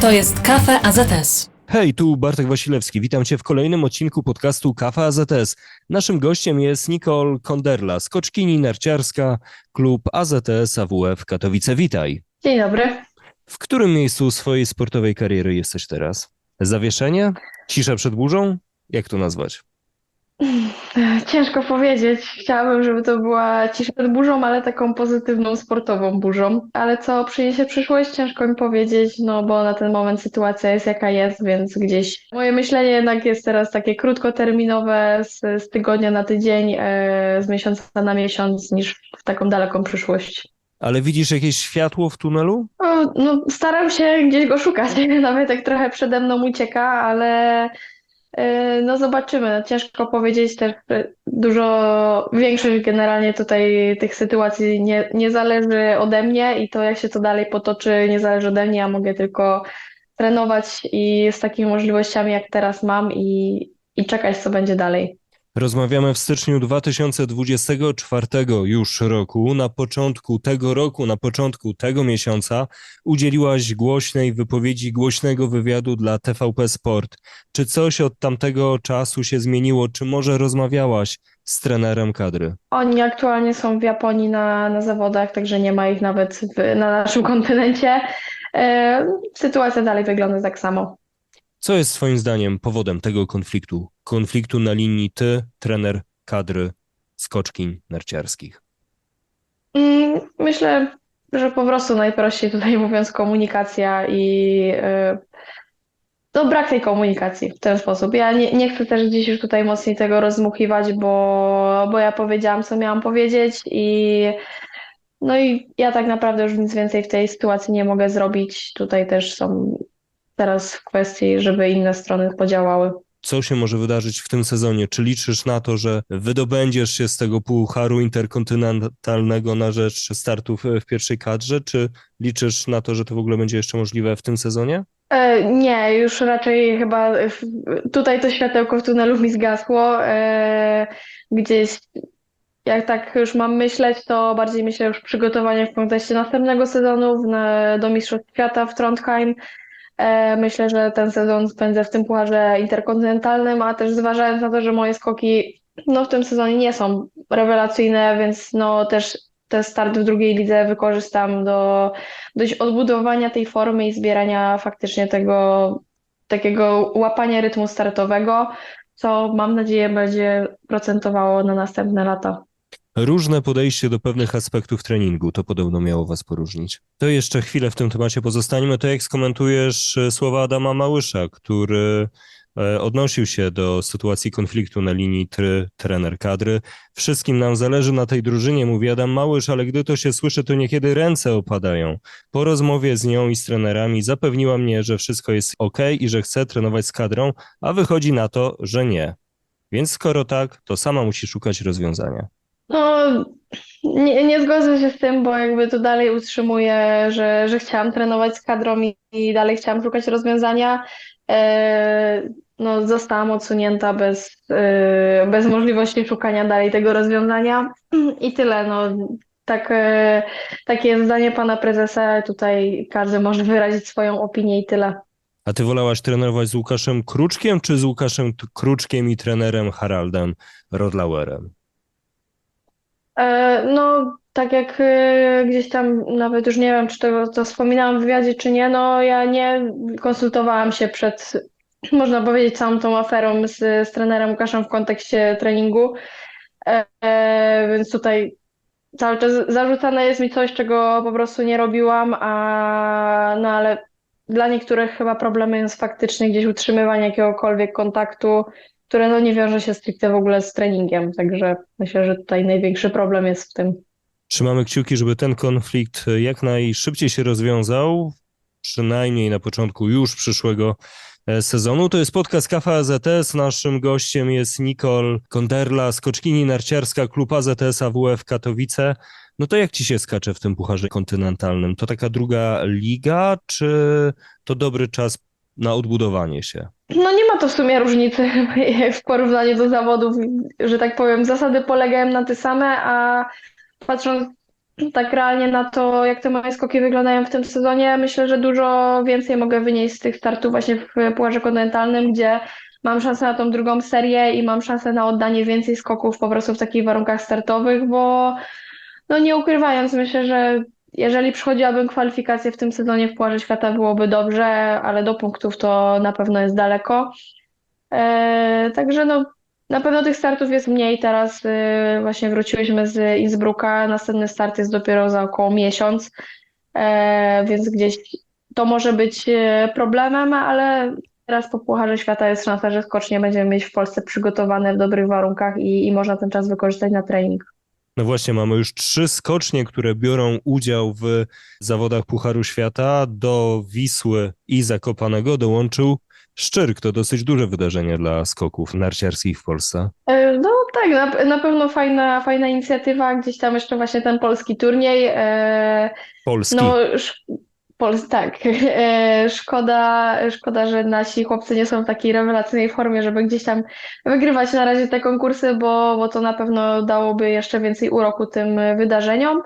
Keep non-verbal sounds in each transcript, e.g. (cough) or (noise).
To jest Kafe AZS. Hej, tu Bartek Wasilewski. Witam Cię w kolejnym odcinku podcastu Kafa AZS. Naszym gościem jest Nicole Konderla, skoczkini narciarska, klub AZS AWF Katowice. Witaj. Dzień dobry. W którym miejscu swojej sportowej kariery jesteś teraz? Zawieszenie? Cisza przed burzą? Jak to nazwać? Ciężko powiedzieć. Chciałabym, żeby to była cisza przed burzą, ale taką pozytywną, sportową burzą. Ale co przyniesie przyszłość, ciężko mi powiedzieć, no bo na ten moment sytuacja jest jaka jest, więc gdzieś moje myślenie jednak jest teraz takie krótkoterminowe, z, z tygodnia na tydzień, e, z miesiąca na miesiąc, niż w taką daleką przyszłość. Ale widzisz jakieś światło w tunelu? No, no, staram się gdzieś go szukać, (laughs) nawet jak trochę przede mną ucieka, ale no zobaczymy. No, ciężko powiedzieć też, dużo, większość generalnie tutaj tych sytuacji nie, nie zależy ode mnie i to jak się to dalej potoczy nie zależy ode mnie, ja mogę tylko trenować i z takimi możliwościami jak teraz mam i, i czekać co będzie dalej. Rozmawiamy w styczniu 2024 już roku. Na początku tego roku, na początku tego miesiąca udzieliłaś głośnej wypowiedzi, głośnego wywiadu dla TVP Sport. Czy coś od tamtego czasu się zmieniło? Czy może rozmawiałaś z trenerem kadry? Oni aktualnie są w Japonii na, na zawodach, także nie ma ich nawet w, na naszym kontynencie. E, sytuacja dalej wygląda tak samo. Co jest Twoim zdaniem powodem tego konfliktu? Konfliktu na linii ty, trener kadry skoczkiń narciarskich. Mm, Myślę, że po prostu najprościej tutaj (laughs) mówiąc komunikacja i e, no brak tej komunikacji w ten sposób. Ja nie, nie chcę też gdzieś już tutaj mocniej tego rozmuchiwać, bo, bo ja powiedziałam, co miałam powiedzieć i no i ja tak naprawdę już nic więcej w tej sytuacji nie mogę zrobić. Tutaj też są teraz w kwestii, żeby inne strony podziałały. Co się może wydarzyć w tym sezonie? Czy liczysz na to, że wydobędziesz się z tego pucharu interkontynentalnego na rzecz startów w pierwszej kadrze? Czy liczysz na to, że to w ogóle będzie jeszcze możliwe w tym sezonie? E, Nie, już raczej chyba tutaj to światełko w tunelu mi zgasło. E, Gdzieś, jak tak już mam myśleć, to bardziej myślę już przygotowanie w kontekście następnego sezonu do Mistrzostw Świata w Trondheim. E, Myślę, że ten sezon spędzę w tym pucharze interkontynentalnym, a też zważając na to, że moje skoki no, w tym sezonie nie są rewelacyjne, więc no, też ten start w drugiej lidze wykorzystam do dość odbudowania tej formy i zbierania faktycznie tego takiego łapania rytmu startowego, co mam nadzieję będzie procentowało na następne lata. Różne podejście do pewnych aspektów treningu, to podobno miało was poróżnić. To jeszcze chwilę w tym temacie pozostańmy. To jak skomentujesz e, słowa Adama Małysza, który e, odnosił się do sytuacji konfliktu na linii try, trener kadry. Wszystkim nam zależy na tej drużynie, mówi Adam Małysz, ale gdy to się słyszy, to niekiedy ręce opadają. Po rozmowie z nią i z trenerami zapewniła mnie, że wszystko jest ok i że chce trenować z kadrą, a wychodzi na to, że nie. Więc skoro tak, to sama musi szukać rozwiązania. No, nie, nie zgodzę się z tym, bo jakby to dalej utrzymuję, że, że chciałam trenować z kadrą i, i dalej chciałam szukać rozwiązania. E, no, zostałam odsunięta bez, e, bez możliwości szukania dalej tego rozwiązania i tyle. No, tak, e, takie jest zdanie pana prezesa. Tutaj każdy może wyrazić swoją opinię i tyle. A ty wolałaś trenować z Łukaszem Kruczkiem, czy z Łukaszem Kruczkiem i trenerem Haraldem Rodlauerem? E, No, tak jak e, gdzieś tam, nawet już nie wiem, czy to, to wspominałam w wywiadzie, czy nie, no ja nie konsultowałam się przed, (clears throat) można powiedzieć, całą tą aferą z, z trenerem Łukaszem w kontekście treningu, e, więc tutaj cały czas zarzucane jest mi coś, czego po prostu nie robiłam, a no ale dla niektórych chyba problemem jest faktycznie gdzieś utrzymywanie jakiegokolwiek kontaktu, które no nie wiąże się stricte w ogóle z treningiem, także myślę, że tutaj największy problem jest w tym. Trzymamy kciuki, żeby ten konflikt jak najszybciej się rozwiązał, przynajmniej na początku już przyszłego e, sezonu. To jest podcast Kafa AZS. Naszym gościem jest Nicole Konderla, skoczkini narciarska, klub AZS AWF Katowice. No to jak ci się skacze w tym pucharze kontynentalnym? To taka druga liga, czy to dobry czas na odbudowanie się? No nie ma to w sumie różnicy (laughs) w porównaniu do zawodów, że tak powiem. Zasady polegają na te same, a patrząc tak realnie na to, jak te moje skoki wyglądają w tym sezonie, myślę, że dużo więcej mogę wynieść z tych startów właśnie w Pucharze Kontynentalnym, gdzie mam szansę na tą drugą serię i mam szansę na oddanie więcej skoków po prostu w takich warunkach startowych, bo no nie ukrywając, myślę, że jeżeli przychodziłabym kwalifikacje w tym sezonie w Pucharze Świata byłoby dobrze, ale do punktów to na pewno jest daleko. E, także no, na pewno tych startów jest mniej. Teraz y, właśnie wróciłyśmy z Innsbrucka. Następny start jest dopiero za około miesiąc, e, więc gdzieś to może być e, problemem, ale teraz po Pucharze Świata jest szansa, że skocznie będziemy mieć w Polsce przygotowane w dobrych warunkach i, i można ten czas wykorzystać na trening. No właśnie, mamy już trzy skocznie, które biorą udział w zawodach Pucharu Świata. Do Wisły i Zakopanego dołączył Szczyrk. To dosyć duże wydarzenie dla skoków narciarskich w Polsce. E, No tak, na, na pewno fajna, fajna inicjatywa. Gdzieś tam jeszcze właśnie ten polski turniej. e, Polski. No, Pols, tak. (laughs) E, Szkoda, szkoda, że nasi chłopcy nie są w takiej rewelacyjnej formie, żeby gdzieś tam wygrywać na razie te konkursy, bo, bo to na pewno dałoby jeszcze więcej uroku tym wydarzeniom.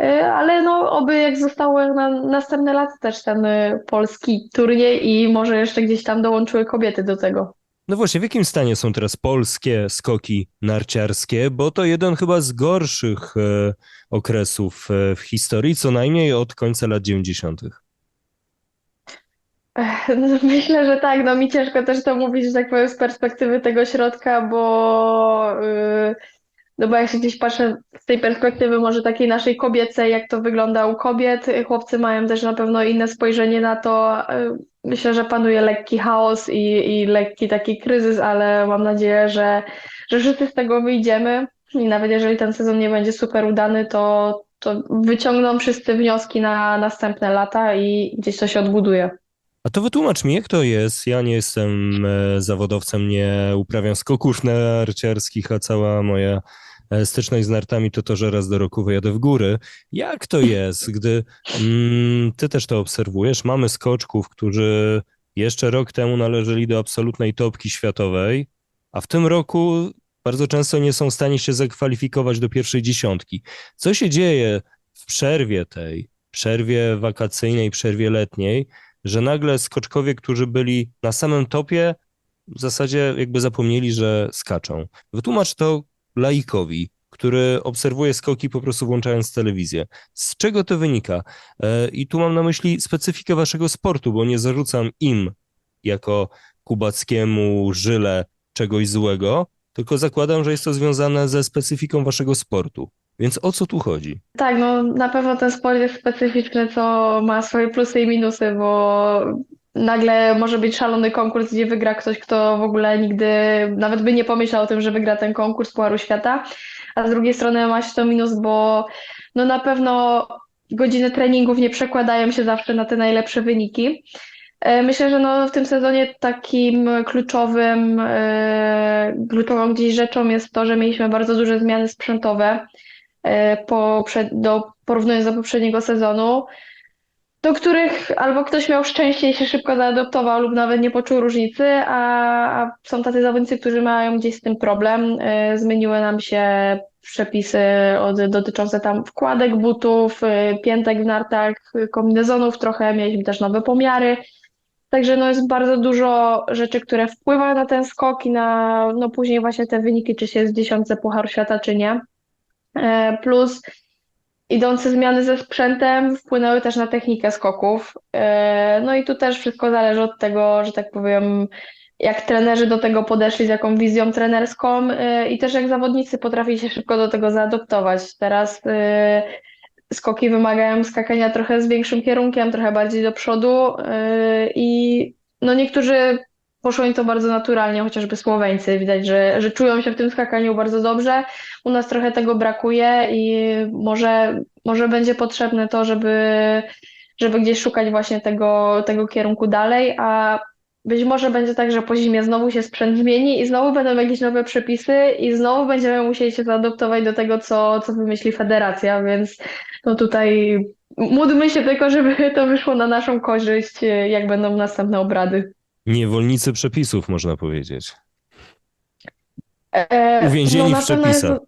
E, Ale no, oby jak zostały na następne lata też ten polski turniej i może jeszcze gdzieś tam dołączyły kobiety do tego. No właśnie, w jakim stanie są teraz polskie skoki narciarskie? Bo to jeden chyba z gorszych e, okresów e, w historii, co najmniej od końca lat 90. Ech, no, (laughs) Myślę, że tak. No mi ciężko też to mówić, że tak powiem, z perspektywy tego środka, bo, yy, no bo jak się gdzieś patrzę z tej perspektywy może takiej naszej kobiecej, jak to wygląda u kobiet, chłopcy mają też na pewno inne spojrzenie na to. Yy, Myślę, że panuje lekki chaos i, i lekki taki kryzys, ale mam nadzieję, że, że wszyscy z tego wyjdziemy i nawet jeżeli ten sezon nie będzie super udany, to, to wyciągną wszyscy wnioski na następne lata i gdzieś to się odbuduje. A to wytłumacz mi, jak to jest? Ja nie jestem e, zawodowcem, nie uprawiam skoków narciarskich, a cała moja e, styczność z nartami to to, że raz do roku wyjadę w góry. Jak to jest, gdy mm, ty też to obserwujesz? Mamy skoczków, którzy jeszcze rok temu należeli do absolutnej topki światowej, a w tym roku bardzo często nie są w stanie się zakwalifikować do pierwszej dziesiątki. Co się dzieje w przerwie tej, przerwie wakacyjnej, przerwie letniej, że nagle skoczkowie, którzy byli na samym topie, w zasadzie jakby zapomnieli, że skaczą. Wytłumacz to laikowi, który obserwuje skoki po prostu włączając telewizję. Z czego to wynika? E, I tu mam na myśli specyfikę waszego sportu, bo nie zarzucam im jako Kubackiemu, Żyle czegoś złego, tylko zakładam, że jest to związane ze specyfiką waszego sportu. Więc o co tu chodzi? Tak, no na pewno ten sport jest specyficzny, co ma swoje plusy i minusy, bo nagle może być szalony konkurs, gdzie wygra ktoś, kto w ogóle nigdy nawet by nie pomyślał o tym, że wygra ten konkurs Pucharu Świata, a z drugiej strony ma się to minus, bo no na pewno godziny treningów nie przekładają się zawsze na te najlepsze wyniki. E, Myślę, że no w tym sezonie takim kluczowym, e, kluczową gdzieś rzeczą jest to, że mieliśmy bardzo duże zmiany sprzętowe po, przed, do, porównując do poprzedniego sezonu, do których albo ktoś miał szczęście i się szybko zaadoptował lub nawet nie poczuł różnicy, a, a są tacy zawodnicy, którzy mają gdzieś z tym problem. E, Zmieniły nam się przepisy od, dotyczące tam wkładek butów, e, piętek w nartach, kombinezonów trochę, mieliśmy też nowe pomiary. Także no jest bardzo dużo rzeczy, które wpływają na ten skok i na no później właśnie te wyniki, czy się jest dziesiątce Pucharu Świata, czy nie. E, Plus idące zmiany ze sprzętem wpłynęły też na technikę skoków. E, No i tu też wszystko zależy od tego, że tak powiem, jak trenerzy do tego podeszli, z jaką wizją trenerską e, i też jak zawodnicy potrafili się szybko do tego zaadoptować. Teraz skoki wymagają skakania trochę z większym kierunkiem, trochę bardziej do przodu i no niektórzy poszło im to bardzo naturalnie, chociażby Słoweńcy. Widać, że, że czują się w tym skakaniu bardzo dobrze. U nas trochę tego brakuje i może, może będzie potrzebne to, żeby, żeby gdzieś szukać właśnie tego, tego kierunku dalej, a być może będzie tak, że po zimie znowu się sprzęt zmieni i znowu będą jakieś nowe przepisy i znowu będziemy musieli się zaadoptować do tego, co, co wymyśli federacja, więc no tutaj módlmy się tylko, żeby to wyszło na naszą korzyść, jak będą następne obrady. Niewolnicy przepisów, można powiedzieć. E, Uwięzieni no, w pewno jest, przepisach.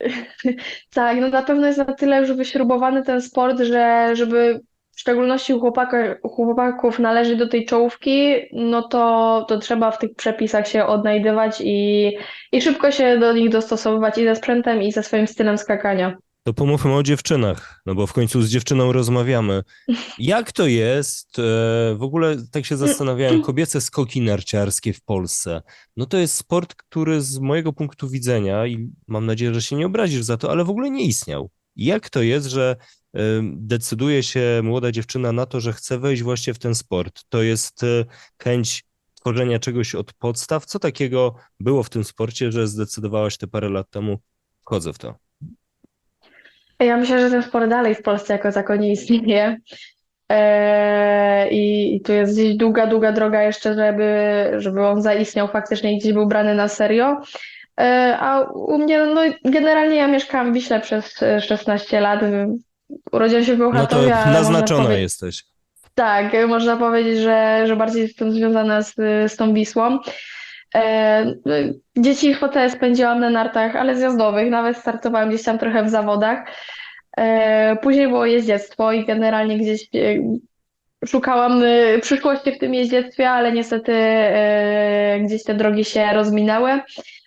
(laughs) Tak, no na pewno jest na tyle już wyśrubowany ten sport, że żeby w szczególności u chłopaka, u chłopaków należeć do tej czołówki, no to, to trzeba w tych przepisach się odnajdywać i, i szybko się do nich dostosowywać i ze sprzętem, i ze swoim stylem skakania. To pomówmy o dziewczynach, no bo w końcu z dziewczyną rozmawiamy. Jak to jest, e, w ogóle tak się zastanawiałem, kobiece skoki narciarskie w Polsce. No to jest sport, który z mojego punktu widzenia, i mam nadzieję, że się nie obrazisz za to, ale w ogóle nie istniał. Jak to jest, że e, decyduje się młoda dziewczyna na to, że chce wejść właśnie w ten sport? To jest e, chęć tworzenia czegoś od podstaw? Co takiego było w tym sporcie, że zdecydowałaś te parę lat temu, wchodzę w to? Ja myślę, że ten sport dalej w Polsce jako tako nie istnieje. Eee, I, I tu jest gdzieś długa, długa droga jeszcze, żeby, żeby on zaistniał faktycznie i gdzieś był brany na serio. Eee, a u mnie, no generalnie ja mieszkałam w Wiśle przez e, 16 lat. Urodziłam się w No to Bełchatowie, ale można naznaczona powiedzieć, jesteś. tak, można powiedzieć, że, że bardziej jestem związana z, z tą Wisłą. E, no, dzieciństwo spędziłam na nartach, ale zjazdowych, nawet startowałam gdzieś tam trochę w zawodach. E, później było jeździectwo i generalnie gdzieś e, szukałam przyszłości w tym jeździectwie, ale niestety gdzieś te drogi się rozminęły.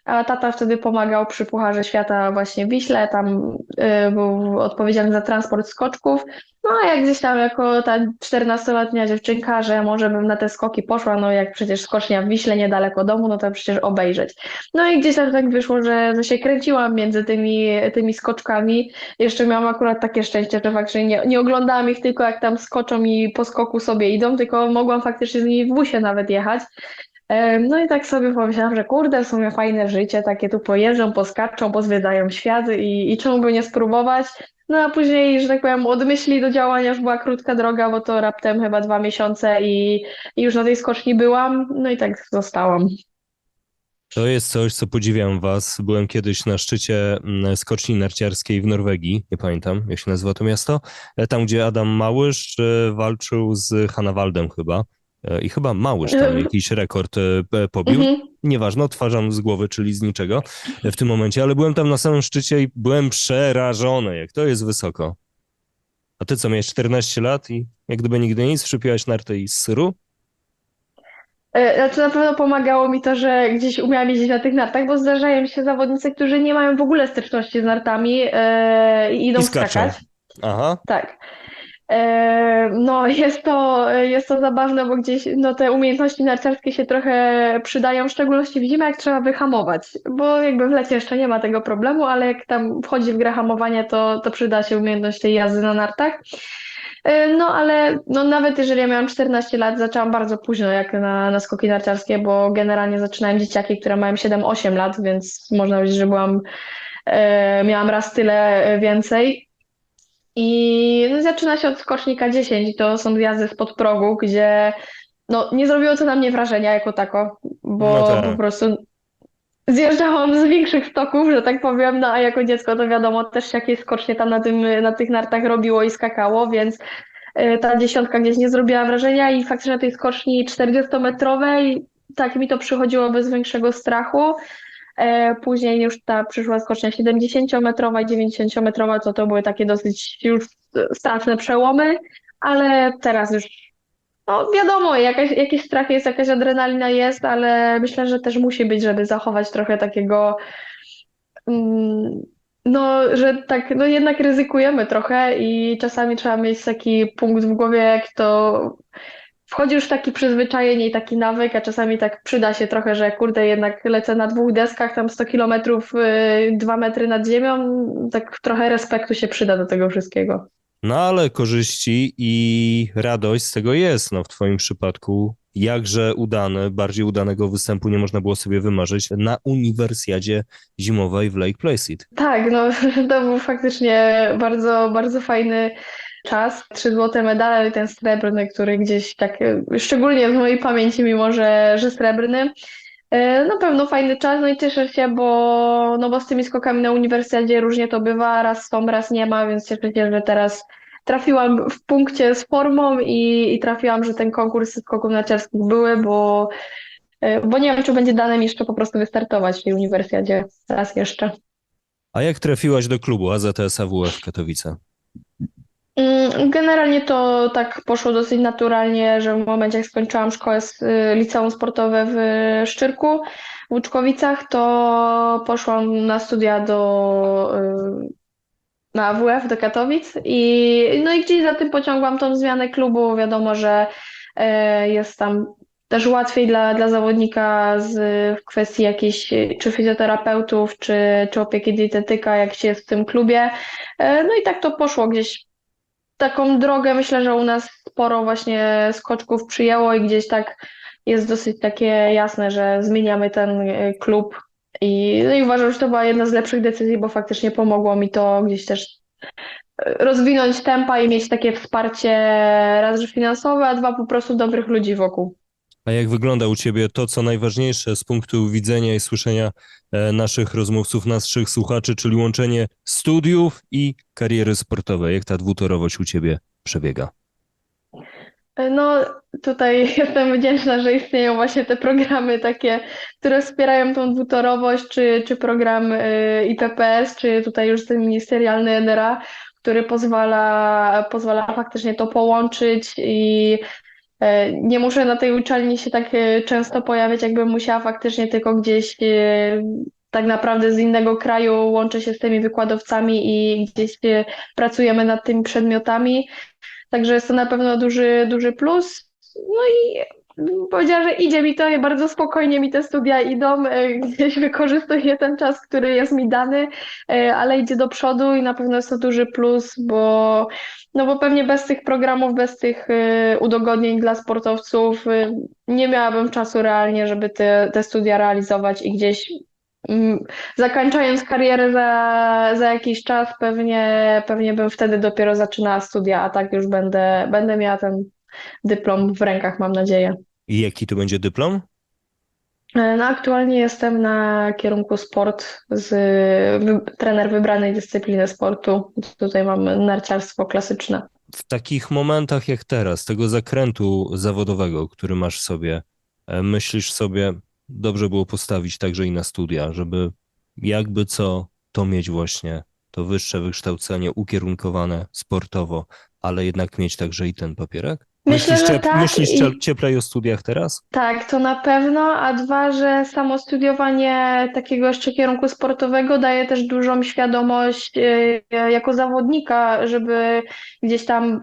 A tata wtedy pomagał przy Pucharze Świata właśnie Wiśle, tam e, był odpowiedzialny za transport skoczków. No a jak gdzieś tam jako ta 14-letnia dziewczynka, że może bym na te skoki poszła, no jak przecież skocznia w Wiśle niedaleko domu, no to przecież obejrzeć. No i gdzieś tam tak wyszło, że, że się kręciłam między tymi, tymi skoczkami. Jeszcze miałam akurat takie szczęście, że faktycznie nie, nie oglądałam ich tylko jak tam skoczą i po skoku sobie idą, tylko mogłam faktycznie z nimi w busie nawet jechać. No i tak sobie pomyślałam, że kurde, w sumie fajne życie, takie tu pojeżdżą, poskaczą, pozwiedzają świat i, i czemu by nie spróbować. No a później, że tak powiem, od myśli do działania już była krótka droga, bo to raptem chyba dwa miesiące i, i już na tej skoczni byłam, no i tak zostałam. To jest coś, co podziwiam was. Byłem kiedyś na szczycie mm, skoczni narciarskiej w Norwegii, nie pamiętam, jak się nazywa to miasto, e, tam gdzie Adam Małysz e, walczył z Hanawaldem chyba. E, I chyba Małysz tam Mhm. jakiś rekord e, p- pobił. Mhm. Nieważne, odtwarzam z głowy, czyli z niczego e, w tym momencie, ale byłem tam na samym szczycie i byłem przerażony, jak to jest wysoko. A ty co, miałeś 14 lat i jak gdyby nigdy nic, wszczepiłaś nartę i syru? E, Znaczy na pewno pomagało mi to, że gdzieś umiałam jeździć na tych nartach, bo zdarzają się zawodnicy, którzy nie mają w ogóle styczności z nartami e, i idą I skaczą. skakać. Aha. Tak. E, No, (laughs) jest to, jest to zabawne, bo gdzieś no, te umiejętności narciarskie się trochę przydają, w szczególności w zimę, jak trzeba wyhamować, bo jakby w lecie jeszcze nie ma tego problemu, ale jak tam wchodzi w grę hamowania, to, to przyda się umiejętność tej jazdy na nartach. E, No, ale no, nawet jeżeli ja miałam 14 lat, zaczęłam bardzo późno jak na, na skoki narciarskie, bo generalnie zaczynałem dzieciaki, które mają 7-8 lat, więc można powiedzieć, że byłam, e, miałam raz tyle więcej. I zaczyna się od skocznika 10, to są zjazdy spod progu, gdzie no, nie zrobiło to na mnie wrażenia jako tako, bo No tak. po prostu zjeżdżałam z większych stoków, że tak powiem, no a jako dziecko to wiadomo też jakie skocznie tam na tym, na tych nartach robiło i skakało, więc y, ta dziesiątka gdzieś nie zrobiła wrażenia i faktycznie na tej skoczni 40-metrowej tak mi to przychodziło bez większego strachu. E, Później już ta przyszła skocznia 70-metrowa i 90-metrowa, to to były takie dosyć już straszne przełomy, ale teraz już, no wiadomo, jakaś, jakiś strach jest, jakaś adrenalina jest, ale myślę, że też musi być, żeby zachować trochę takiego, mm, no, że tak, no jednak ryzykujemy trochę i czasami trzeba mieć taki punkt w głowie, jak to wchodzi już w taki przyzwyczajenie i taki nawyk, a czasami tak przyda się trochę, że kurde, jednak lecę na dwóch deskach, tam 100 kilometrów, y, dwa metry nad ziemią, tak trochę respektu się przyda do tego wszystkiego. No ale korzyści i radość z tego jest. No w twoim przypadku jakże udane, bardziej udanego występu nie można było sobie wymarzyć na uniwersjadzie zimowej w Lake Placid. Tak, no (laughs) to był faktycznie bardzo, bardzo fajny czas. Trzy złote medale, ten srebrny, który gdzieś tak, y, szczególnie w mojej pamięci, mimo że, że srebrny. E, Na pewno fajny czas, no i cieszę się, bo, no bo z tymi skokami na uniwersjadzie różnie to bywa, raz są, raz nie ma, więc cieszę się, że teraz trafiłam w punkcie z formą i, i trafiłam, że ten konkurs skoków narciarskich były, bo, e, bo nie wiem, czy będzie dane mi jeszcze po prostu wystartować w tej raz jeszcze. A jak trafiłaś do klubu AZS AWF Katowice? Mm, Generalnie to tak poszło dosyć naturalnie, że w momencie jak skończyłam szkołę, y, liceum sportowe w Szczyrku, w Łuczkowicach, to poszłam na studia do, y, na AWF do Katowic i no i gdzieś za tym pociągłam tą zmianę klubu. Wiadomo, że e, jest tam też łatwiej dla, dla zawodnika z, w kwestii jakichś y, czy fizjoterapeutów, czy, czy opieki dietetyka, jak się jest w tym klubie. No i tak to poszło gdzieś taką drogę myślę, że u nas sporo właśnie skoczków przyjęło i gdzieś tak jest dosyć takie jasne, że zmieniamy ten e, klub i, no i uważam, że to była jedna z lepszych decyzji, bo faktycznie pomogło mi to gdzieś też e, rozwinąć tempa i mieć takie wsparcie raz, że finansowe, a dwa po prostu dobrych ludzi wokół. A jak wygląda u ciebie to, co najważniejsze z punktu widzenia i słyszenia e, naszych rozmówców, naszych słuchaczy, czyli łączenie studiów i kariery sportowej? Jak ta dwutorowość u ciebie przebiega? No, tutaj (laughs) jestem wdzięczna, że istnieją właśnie te programy takie, które wspierają tą dwutorowość, czy, czy program y, IPPS, czy tutaj już ten ministerialny NRA, który pozwala, pozwala faktycznie to połączyć i e, nie muszę na tej uczelni się tak e, często pojawiać, jakbym musiała faktycznie tylko gdzieś e, tak naprawdę z innego kraju łączę się z tymi wykładowcami i gdzieś e, pracujemy nad tymi przedmiotami. Także jest to na pewno duży, duży plus. No i powiedziała, że idzie mi to bardzo spokojnie mi te studia idą. e, Gdzieś (laughs) wykorzystuję ten czas, który jest mi dany, e, ale idzie do przodu i na pewno jest to duży plus, bo, no bo pewnie bez tych programów, bez tych e, udogodnień dla sportowców nie miałabym czasu realnie, żeby te, te studia realizować i gdzieś mm, zakończając karierę za, za jakiś czas, pewnie, pewnie bym wtedy dopiero zaczynała studia, a tak już będę, będę miała ten dyplom w rękach, mam nadzieję. I jaki to będzie dyplom? E, No, aktualnie jestem na kierunku sport z wy, trener wybranej dyscypliny sportu. Tutaj mam narciarstwo klasyczne. W takich momentach jak teraz, tego zakrętu zawodowego, który masz sobie, e, myślisz sobie, dobrze było postawić także i na studia, żeby jakby co, to mieć właśnie to wyższe wykształcenie ukierunkowane sportowo, ale jednak mieć także i ten papierek? Myślę, Myślisz, że tak myślisz i- cieplej o studiach teraz? Tak, to na pewno, a dwa, że samo studiowanie takiego jeszcze kierunku sportowego daje też dużą świadomość e, jako zawodnika, żeby gdzieś tam,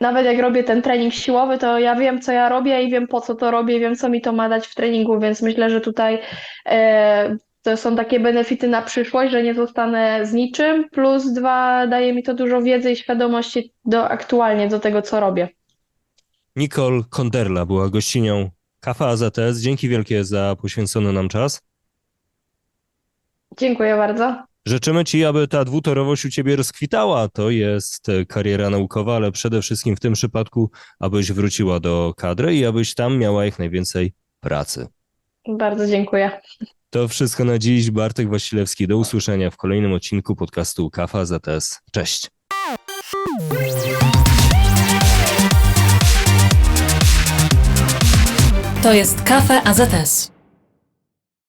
nawet jak robię ten trening siłowy, to ja wiem, co ja robię i wiem, po co to robię, wiem, co mi to ma dać w treningu, więc myślę, że tutaj e, to są takie benefity na przyszłość, że nie zostanę z niczym, plus dwa, daje mi to dużo wiedzy i świadomości do aktualnie do tego, co robię. Nicole Konderla była gościnią Kafa AZS. Dzięki wielkie za poświęcony nam czas. Dziękuję bardzo. Życzymy Ci, aby ta dwutorowość u Ciebie rozkwitała. To jest e, kariera naukowa, ale przede wszystkim w tym przypadku, abyś wróciła do kadry i abyś tam miała jak najwięcej pracy. Bardzo dziękuję. To wszystko na dziś. Bartek Wasilewski. Do usłyszenia w kolejnym odcinku podcastu Kafa ZS. Cześć. To jest Kafe AZS.